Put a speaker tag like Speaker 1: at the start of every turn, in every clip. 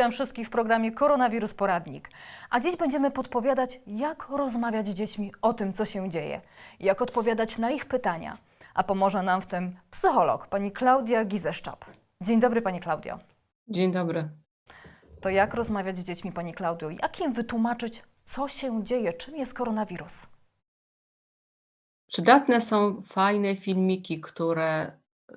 Speaker 1: Witam wszystkich w programie Koronawirus Poradnik. A dziś będziemy podpowiadać, jak rozmawiać z dziećmi o tym, co się dzieje, jak odpowiadać na ich pytania. A pomoże nam w tym psycholog, pani Klaudia Gizeszczap. Dzień dobry, pani Klaudio.
Speaker 2: Dzień dobry.
Speaker 1: To jak rozmawiać z dziećmi, pani Klaudio? Jak im wytłumaczyć, co się dzieje, czym jest koronawirus?
Speaker 2: Przydatne są fajne filmiki, które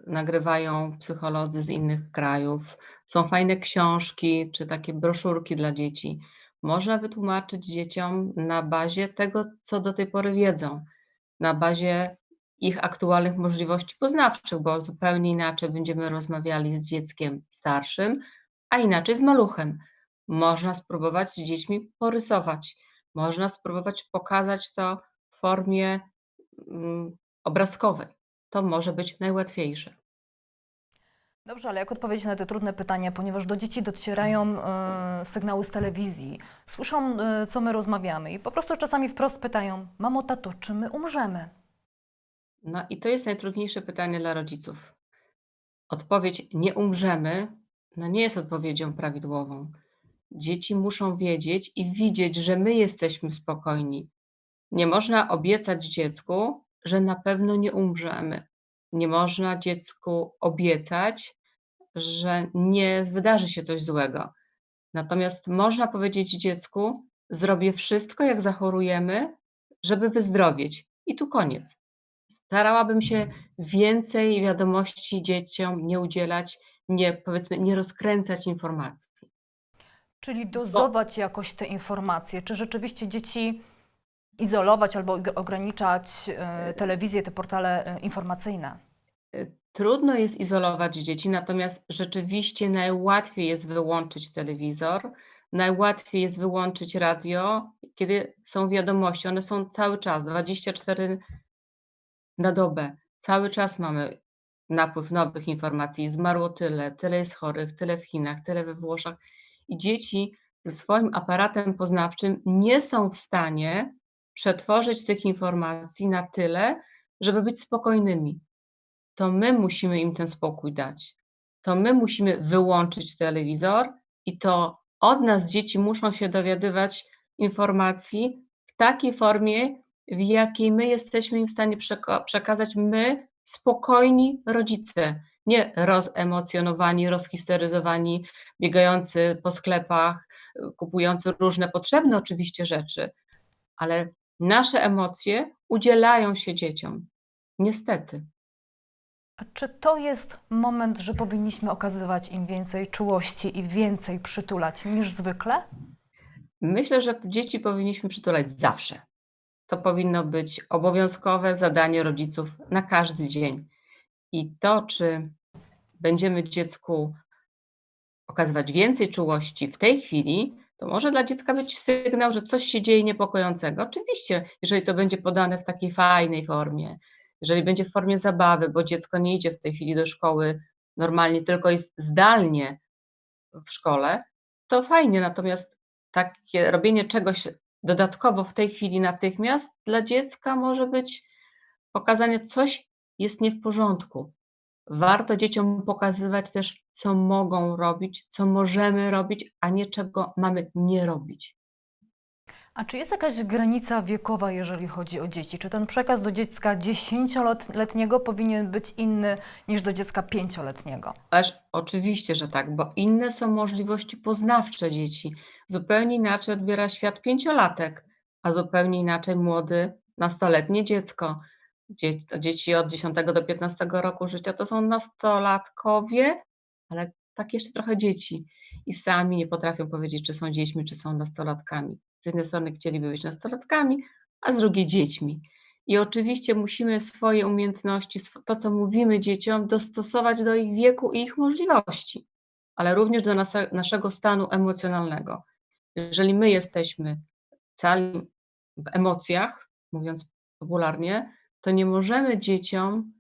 Speaker 2: nagrywają psycholodzy z innych krajów. Są fajne książki czy takie broszurki dla dzieci. Można wytłumaczyć dzieciom na bazie tego, co do tej pory wiedzą, na bazie ich aktualnych możliwości poznawczych, bo zupełnie inaczej będziemy rozmawiali z dzieckiem starszym, a inaczej z maluchem. Można spróbować z dziećmi porysować, można spróbować pokazać to w formie mm, obrazkowej. To może być najłatwiejsze.
Speaker 1: Dobrze, ale jak odpowiedzieć na te trudne pytania, ponieważ do dzieci docierają e, sygnały z telewizji, słyszą, e, co my rozmawiamy i po prostu czasami wprost pytają: Mamo, tato, czy my umrzemy?
Speaker 2: No i to jest najtrudniejsze pytanie dla rodziców. Odpowiedź nie umrzemy, no nie jest odpowiedzią prawidłową. Dzieci muszą wiedzieć i widzieć, że my jesteśmy spokojni. Nie można obiecać dziecku, że na pewno nie umrzemy. Nie można dziecku obiecać, że nie wydarzy się coś złego. Natomiast można powiedzieć dziecku: Zrobię wszystko, jak zachorujemy, żeby wyzdrowieć. I tu koniec. Starałabym się więcej wiadomości dzieciom nie udzielać, nie, powiedzmy, nie rozkręcać informacji.
Speaker 1: Czyli dozować jakoś te informacje. Czy rzeczywiście dzieci izolować albo ograniczać e, telewizję, te portale e, informacyjne?
Speaker 2: Y, Trudno jest izolować dzieci, natomiast rzeczywiście najłatwiej jest wyłączyć telewizor, najłatwiej jest wyłączyć radio, kiedy są wiadomości. One są cały czas, 24 na dobę. Cały czas mamy napływ nowych informacji. Zmarło tyle, tyle jest chorych, tyle w Chinach, tyle we Włoszech. I dzieci ze swoim aparatem poznawczym nie są w stanie przetworzyć tych informacji na tyle, żeby być spokojnymi. To my musimy im ten spokój dać. To my musimy wyłączyć telewizor i to od nas dzieci muszą się dowiadywać informacji w takiej formie, w jakiej my jesteśmy im w stanie przeka- przekazać my, spokojni rodzice, nie rozemocjonowani, rozhisteryzowani, biegający po sklepach, kupujący różne potrzebne oczywiście rzeczy, ale nasze emocje udzielają się dzieciom. Niestety.
Speaker 1: A czy to jest moment, że powinniśmy okazywać im więcej czułości i więcej przytulać niż zwykle?
Speaker 2: Myślę, że dzieci powinniśmy przytulać zawsze. To powinno być obowiązkowe zadanie rodziców na każdy dzień. I to, czy będziemy dziecku okazywać więcej czułości w tej chwili, to może dla dziecka być sygnał, że coś się dzieje niepokojącego. Oczywiście, jeżeli to będzie podane w takiej fajnej formie, jeżeli będzie w formie zabawy, bo dziecko nie idzie w tej chwili do szkoły normalnie, tylko jest zdalnie w szkole, to fajnie. Natomiast takie robienie czegoś dodatkowo w tej chwili natychmiast dla dziecka może być pokazanie, coś jest nie w porządku. Warto dzieciom pokazywać też, co mogą robić, co możemy robić, a nie czego mamy nie robić.
Speaker 1: A czy jest jakaś granica wiekowa, jeżeli chodzi o dzieci? Czy ten przekaz do dziecka 10-letniego powinien być inny niż do dziecka 5-letniego?
Speaker 2: Ależ oczywiście, że tak, bo inne są możliwości poznawcze dzieci. Zupełnie inaczej odbiera świat pięciolatek, a zupełnie inaczej młody, nastoletnie dziecko. Dzie- Dzieci od 10 do 15 roku życia to są nastolatkowie, ale tak jeszcze trochę dzieci. I sami nie potrafią powiedzieć, czy są dziećmi, czy są nastolatkami. Z jednej strony chcieliby być nastolatkami, a z drugiej dziećmi. I oczywiście musimy swoje umiejętności, to co mówimy dzieciom, dostosować do ich wieku i ich możliwości, ale również do nase- naszego stanu emocjonalnego. Jeżeli my jesteśmy cali w emocjach, mówiąc popularnie, to nie możemy dzieciom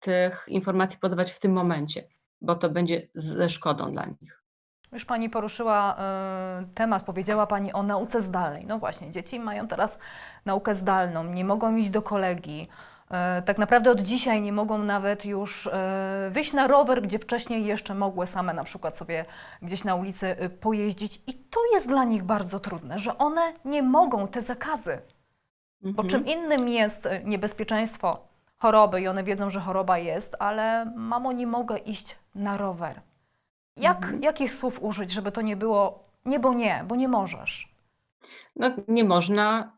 Speaker 2: tych informacji podawać w tym momencie, bo to będzie ze szkodą dla nich.
Speaker 1: Już Pani poruszyła e, temat, powiedziała Pani o nauce zdalnej. No właśnie, dzieci mają teraz naukę zdalną, nie mogą iść do kolegi. E, Tak naprawdę od dzisiaj nie mogą nawet już e, wyjść na rower, gdzie wcześniej jeszcze mogły same na przykład sobie gdzieś na ulicy pojeździć. I to jest dla nich bardzo trudne, że one nie mogą te zakazy. Bo
Speaker 2: Mhm.
Speaker 1: czym innym jest e, niebezpieczeństwo choroby i one wiedzą, że choroba jest, ale mamo, nie mogę iść na rower. Jak,
Speaker 2: Mhm.
Speaker 1: Jakich słów użyć, żeby to nie było nie, bo nie, bo nie możesz?
Speaker 2: No, nie można,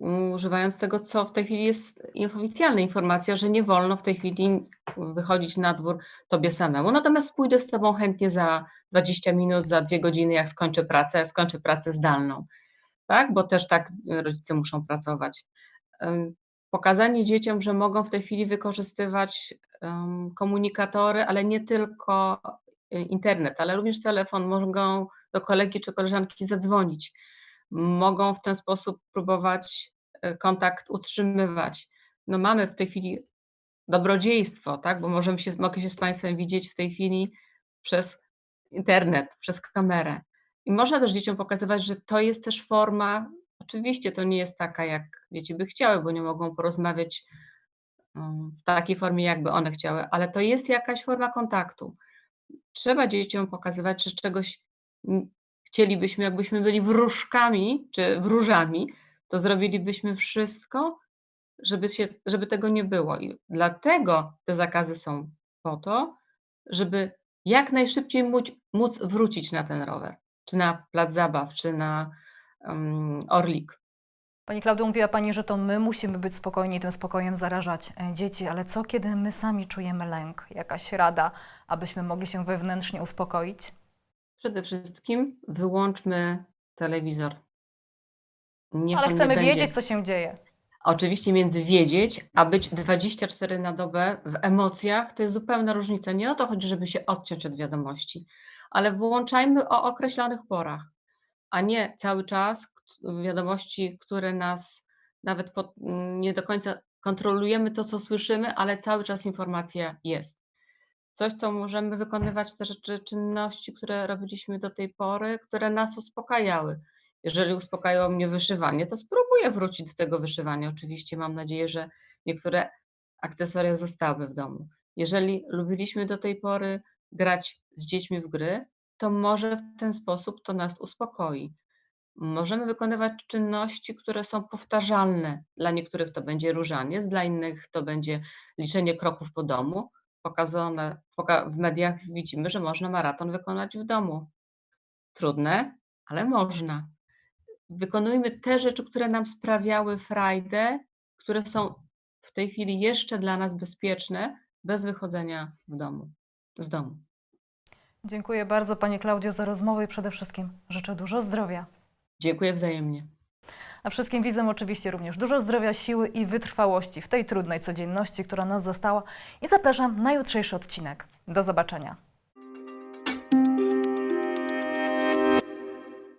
Speaker 2: mm, używając tego, co w tej chwili jest oficjalna informacja, że nie wolno w tej chwili wychodzić na dwór tobie samemu. Natomiast pójdę z tobą chętnie za 20 minut, za dwie godziny, jak skończę pracę, skończę pracę zdalną. Tak? Bo też tak y, rodzice muszą pracować. Pokazanie dzieciom, że mogą w tej chwili wykorzystywać komunikatory, ale nie tylko y, internet, ale również telefon, mogą do kolegi czy koleżanki zadzwonić mogą w ten sposób próbować e, kontakt utrzymywać. No mamy w tej chwili dobrodziejstwo, tak? bo możemy się, mogę się z Państwem widzieć w tej chwili przez internet, przez kamerę. I można też dzieciom pokazywać, że to jest też forma, oczywiście to nie jest taka, jak dzieci by chciały, bo nie mogą porozmawiać mm, w takiej formie, jakby one chciały, ale to jest jakaś forma kontaktu. Trzeba dzieciom pokazywać, że czegoś chcielibyśmy, jakbyśmy byli wróżkami czy wróżami, to zrobilibyśmy wszystko, żeby, się, żeby tego nie było. I dlatego te zakazy są po to, żeby jak najszybciej móc, móc wrócić na ten rower, czy na plac zabaw, czy na um, Orlik.
Speaker 1: Pani Klaudio, mówiła Pani, że to my musimy być spokojni, tym spokojem zarażać e, dzieci, ale co kiedy my sami czujemy lęk? Jakaś rada, abyśmy mogli się wewnętrznie uspokoić?
Speaker 2: Przede wszystkim wyłączmy telewizor. Niech
Speaker 1: ale chcemy wiedzieć, co się dzieje.
Speaker 2: Oczywiście między wiedzieć, a być 24 na dobę w emocjach, to jest zupełna różnica. Nie o to chodzi, żeby się odciąć od wiadomości, ale włączajmy o określonych porach, a nie cały czas wiadomości, które nas nawet nie do końca kontrolujemy to, co słyszymy, ale cały czas informacja jest. Coś, co możemy wykonywać, te rzeczy, czynności, które robiliśmy do tej pory, które nas uspokajały. Jeżeli uspokajało mnie wyszywanie, to spróbuję wrócić do tego wyszywania. Oczywiście mam nadzieję, że niektóre akcesoria zostały w domu. Jeżeli lubiliśmy do tej pory grać z dziećmi w gry, to może w ten sposób to nas uspokoi. Możemy wykonywać czynności, które są powtarzalne. Dla niektórych to będzie różaniec, dla innych to będzie liczenie kroków po domu. Pokazane poka- w mediach widzimy, że można maraton wykonać w domu. Trudne, ale można. Wykonujmy te rzeczy, które nam sprawiały frajdę, które są w tej chwili jeszcze dla nas bezpieczne, bez wychodzenia w domu, z domu.
Speaker 1: Dziękuję bardzo Pani Klaudio za rozmowę i przede wszystkim życzę dużo zdrowia.
Speaker 2: Dziękuję wzajemnie.
Speaker 1: A wszystkim widzom oczywiście również dużo zdrowia, siły i wytrwałości w tej trudnej codzienności, która nas zastała i zapraszam na jutrzejszy odcinek. Do zobaczenia.